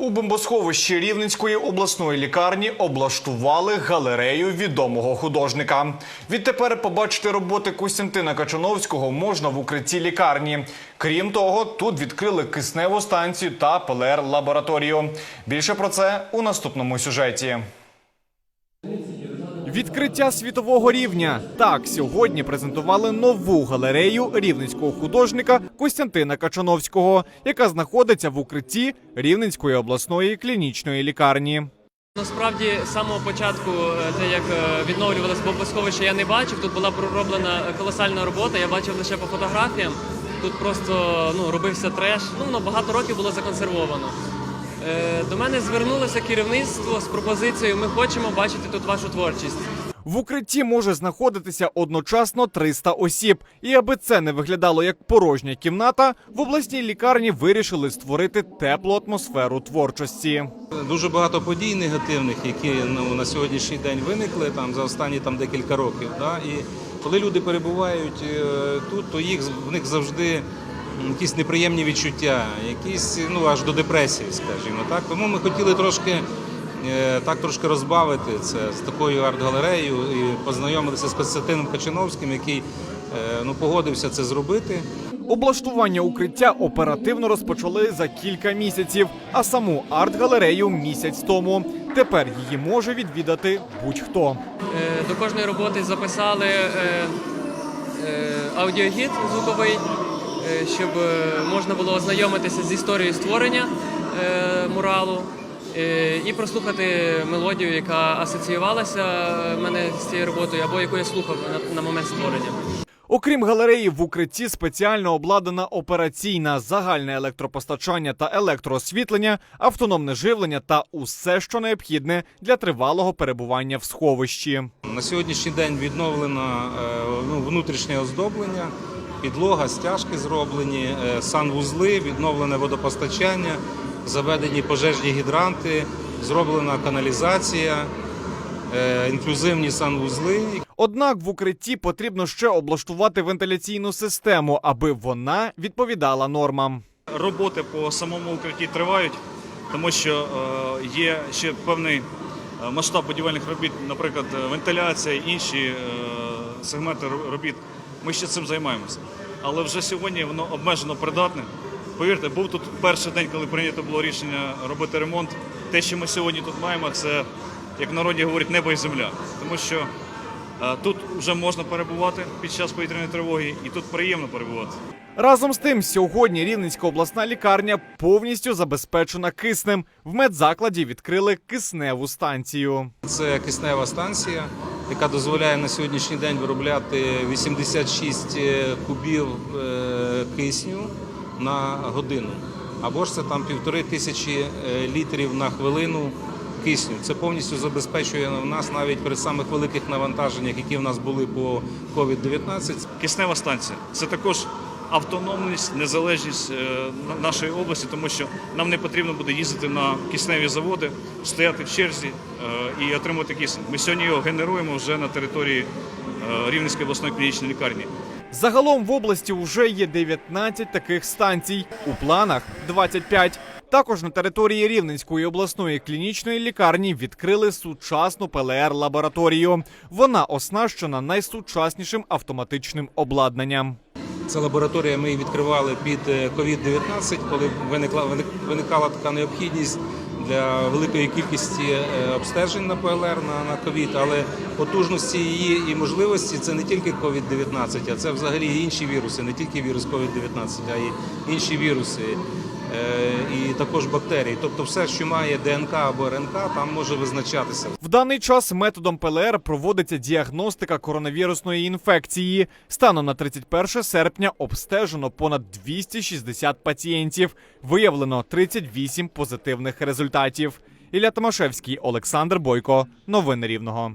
У бомбосховищі Рівненської обласної лікарні облаштували галерею відомого художника. Відтепер побачити роботи Костянтина Качановського можна в укритті лікарні. Крім того, тут відкрили кисневу станцію та ПЛР-лабораторію. Більше про це у наступному сюжеті. Відкриття світового рівня. Так, сьогодні презентували нову галерею рівненського художника Костянтина Качановського, яка знаходиться в укритті Рівненської обласної клінічної лікарні. Насправді з самого початку, е, те як е, відновлювалося бомбосховище, я не бачив. Тут була пророблена колосальна робота. Я бачив лише по фотографіям. Тут просто ну робився треш. Ну багато років було законсервовано. Е, До мене звернулося керівництво з пропозицією. Ми хочемо бачити тут вашу творчість. В укритті може знаходитися одночасно 300 осіб. І аби це не виглядало як порожня кімната, в обласній лікарні вирішили створити теплу атмосферу творчості. Дуже багато подій негативних, які ну, на сьогоднішній день виникли там за останні там декілька років. Да? І коли люди перебувають е, тут, то їх в них завжди якісь неприємні відчуття, якісь ну аж до депресії, скажімо так. Тому ми хотіли трошки. е, Так трошки розбавити це з такою арт-галереєю і познайомитися з Костянтином Качановським, який е, ну погодився це зробити. Облаштування укриття оперативно розпочали за кілька місяців, а саму арт-галерею місяць тому. Тепер її може відвідати будь-хто. Е, До кожної роботи записали аудіогід звуковий, щоб е, можна було ознайомитися з історією створення е, муралу е, і прослухати мелодію, яка асоціювалася в мене з цією роботою, або яку я слухав на, момент створення. Окрім галереї, в укритті спеціально обладнана операційна, загальне електропостачання та електроосвітлення, автономне живлення та усе, що необхідне для тривалого перебування в сховищі. На сьогоднішній день відновлено е, ну, внутрішнє оздоблення, підлога, стяжки зроблені, е, санвузли, відновлене водопостачання, заведені пожежні гідранти, зроблена каналізація, е, інклюзивні санвузли. Однак в укритті потрібно ще облаштувати вентиляційну систему, аби вона відповідала нормам. Роботи по самому укритті тривають, тому що е, є ще певний масштаб будівельних робіт, наприклад, вентиляція, інші сегменти робіт. Ми ще цим займаємося. Але вже сьогодні воно обмежено придатне. Повірте, був тут перший день, коли прийнято було рішення робити ремонт. Те, що ми сьогодні тут маємо, це, як в народі говорять, небо і земля. Тому що е, тут вже можна перебувати під час повітряної тривоги, і тут приємно перебувати. Разом з тим, сьогодні Рівненська обласна лікарня повністю забезпечена киснем. В медзакладі відкрили кисневу станцію. Це киснева станція, яка дозволяє на сьогоднішній день виробляти 86 кубів е, кисню на годину. Або ж це там півтори тисячі е, літрів на хвилину кисню. Це повністю забезпечує в нас навіть при самих великих навантаженнях, які в нас були по COVID-19. Киснева станція це також автономність, незалежність е, на- нашої області, тому що нам не потрібно буде їздити на кисневі заводи, стояти в черзі е, і отримувати кисень. Ми сьогодні його генеруємо вже на території е, Рівненської обласної клінічної лікарні. Загалом в області вже є 19 таких станцій. У планах 25. Також на території Рівненської обласної клінічної лікарні відкрили сучасну ПЛР-лабораторію. Вона оснащена найсучаснішим автоматичним обладнанням. Це лабораторія ми її відкривали під е, COVID-19, коли виникла виникала така необхідність для великої кількості е, обстежень на ПЛР на, на COVID, але потужності її і можливості це не тільки COVID-19, а це взагалі інші віруси, не тільки вірус COVID-19, а й інші віруси. Е, І також бактерії, тобто все, що має ДНК або РНК, там може визначатися. В даний час методом ПЛР проводиться діагностика коронавірусної інфекції. Станом на 31 серпня обстежено понад 260 пацієнтів. Виявлено 38 позитивних результатів. Ілля Томашевський, Олександр Бойко. Новини Рівного.